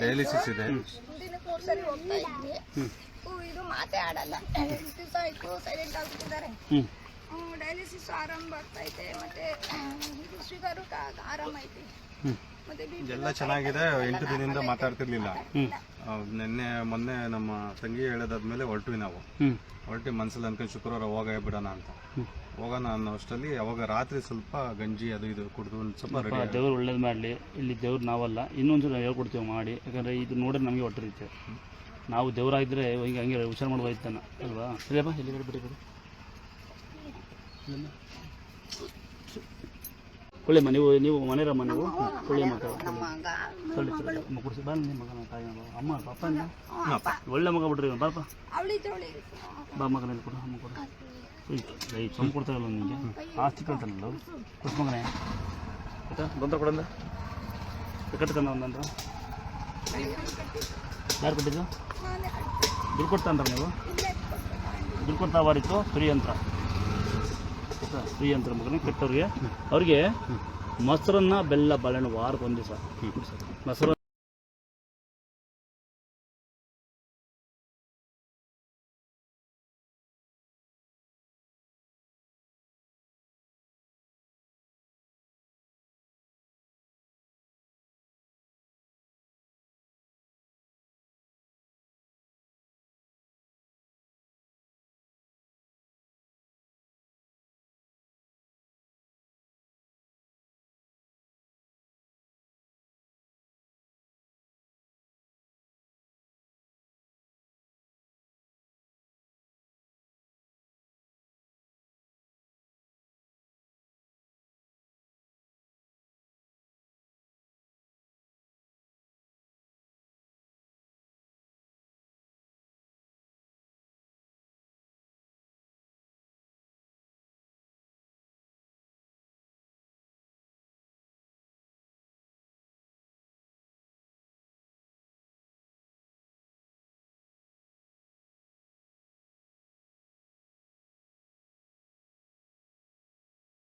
Dialysis ಇದೆ. ಇದು. ಮಾತೇ ಆಡಲ್ಲ. ಎಂಟು ದಿವಸ ಆಯ್ತು ಸೈಲೆಂಟ್ ಆಗ್ಬಿಟ್ಟಿದ್ದಾರೆ ಡಯಾಲಿಸಿಸ್ ಆರಾಮ ಆಗ್ತೈತೆ ಮತ್ತೆ ಇದು ಶುಗರು ಆರಾಮ ಐತಿ. ಮತ್ತೆ ಎಲ್ಲ ಚೆನ್ನಾಗಿದೆ. ಎಂಟು ದಿನದಿಂದ ಮಾತಾಡ್ತಿರ್ಲಿಲ್ಲ. ನಿನ್ನೆ ಮೊನ್ನೆ ನಮ್ಮ ತಂಗಿ ಹೇಳೋದಾದ್ಮೇಲೆ ಹೊರಟ್ವಿ ನಾವು. ಹೊರಟಿ ಮನ್ಸಲ್ಲಿ ಅನ್ಕೊಂಡು ಶುಕ್ರವಾರ ಹೋಗ ಬಿಡೋಣ ಅಂತ. ಹೋಗೋಣ ಅನ್ನೋ ಅಷ್ಟರಲ್ಲಿ ಅವಾಗ ರಾತ್ರಿ ಸ್ವಲ್ಪ ಗಂಜಿ ಅದು ಇದು ಕುಡಿದು ಒಂದು ಸ್ವಲ್ಪ ದೇವ್ರು ಒಳ್ಳೇದು ಮಾಡಲಿ. ಇಲ್ಲಿ ದೇವ್ರು ನಾವಲ್ಲ. ಇನ್ನೊಂದ್ಸಲ ಹೇಳ್ಕೊಡ್ತೀವಿ ಮಾಡಿ. ಯಾಕಂದರೆ ಇದು ನೋಡಿದ್ರೆ ನಮಗೆ ಹೊಟ್ಟಿರುತ್ತೆ ನಾವು ದೇವರಾಗಿದ್ದರೆ ಹಿಂಗೆ ಹಂಗೆ ಹುಷಾರು ಮಾಡ್ಬೋದಿತ್ತಾನ ಅಲ್ವಾ? ಇಲ್ಲಪ್ಪ ಇಲ್ಲಿ ಬಿಡಿ ಬಿಡಿ. ಒಳ್ಳೆಮ್ಮ ನೀವು ನೀವು ಮನೆಯರಮ್ಮ ನೀವು? ಸೊಳ್ಳೆ ಕುಡಿಸಿ ಬಾ ನಿಮ್ಮ ಮಗನ ತಾಯಿ ಅಮ್ಮ. ಪಾಪ? ಒಳ್ಳೆ ಮಗ ಬಿಡ್ರಿ. ಬಾಪ ಬಾ ಮಗನಲ್ಲಿ ಕೊಡು ಅಮ್ಮ ಕೊಡು. ಈ ಚೊಂಬ ಕೊಡ್ತಾರಲ್ಲ ನಿಮಗೆ ಆಸ್ತಿ ಕೇಳ್ತಾನಲ್ಲ ಕುಸ್ ಮಗನೇ. ಆಯ್ತಾ? ಬಂದ್ರೆ ಕೊಡಂದ ಕಟ್ಕಂದ ಒಂದಂದ್ರ ಯಾರು ಕೊಟ್ಟಿದ್ದು? ದುಡ್ಡು ಕೊಡ್ತಾ ಅಂದ್ರ ನೀವು? ದುಡ್ಡು ಕೊಡ್ತಾ ಬಾರಿತ್ತು ಫ್ರೀ ಅಂತ. ಫ್ರೀ ಅಂತ ಮಗನೇ ಕೆಟ್ಟವ್ರಿಗೆ ಅವ್ರಿಗೆ ಮೊಸರನ್ನ ಬೆಲ್ಲ ಬಾಳೆಹಣ್ಣು ವಾರಕ್ಕೆ ಒಂದು ದಿವಸ ಮೊಸರು